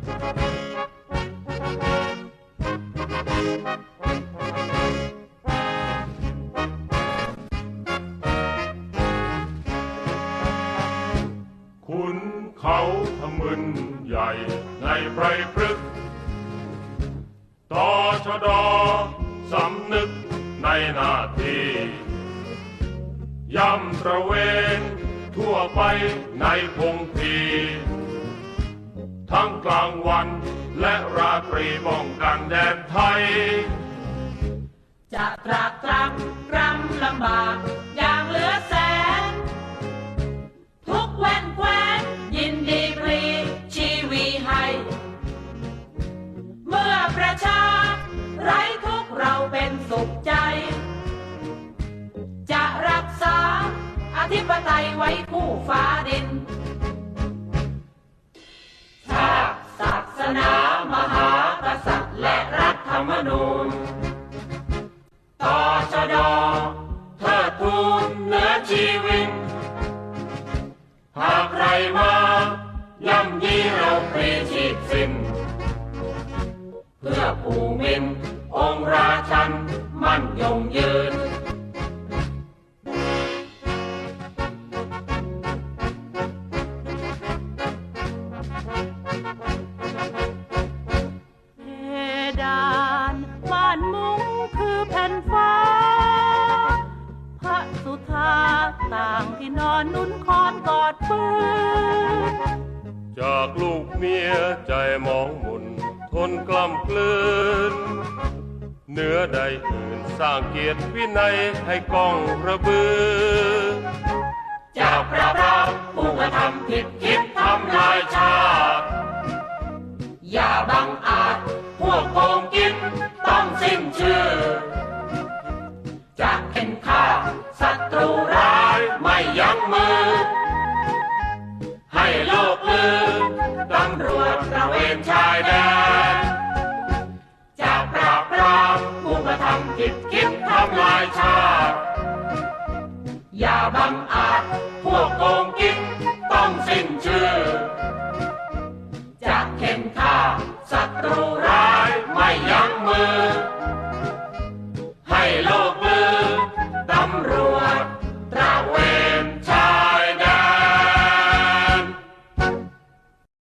ขุนเขาทะมึนใหญ่ในไพรพฤกษ์ต่อชะดอสำนึกในหน้าที่ย่ำตระเวนทั่วไปในพงพี ทั้งกลางวัน และราตรีป้องกันแดนไทย จะตรากตรำรำลำบากอย่างเหลือแสน ทุกแว่นแควนยินดีปรีชีวีให้ เมื่อประชา ไร้ทุกเราเป็นสุขใจ จะรักษาอธิปไตยไว้คู่ฟ้าดิน มหากษัตริย์และรัฐธรรมนูญต่อชะดอเทิดทูนเหนือชีวิต หากใครมาย่ำยีเราปรีชีพสิ้น เพื่อผูมินองค์ราชันมั่นยงยืน ต่างที่นอนนุ่นคอนกอดปืนจากลูกเมียใจมองหมุนทนกล้ำกลืนเนื้อใดอื่นสร้างเกียรติวินัยให้กองระบือจากปราบปรามผู้กระทำผิดคิดทำ ยั้งมือ ให้โลกลือตำรวจตะเวนชายแดนจะปราบปรามผู้กระทำผิดคิดทำลายชาติ อย่าบังอาจพวกโกงกิน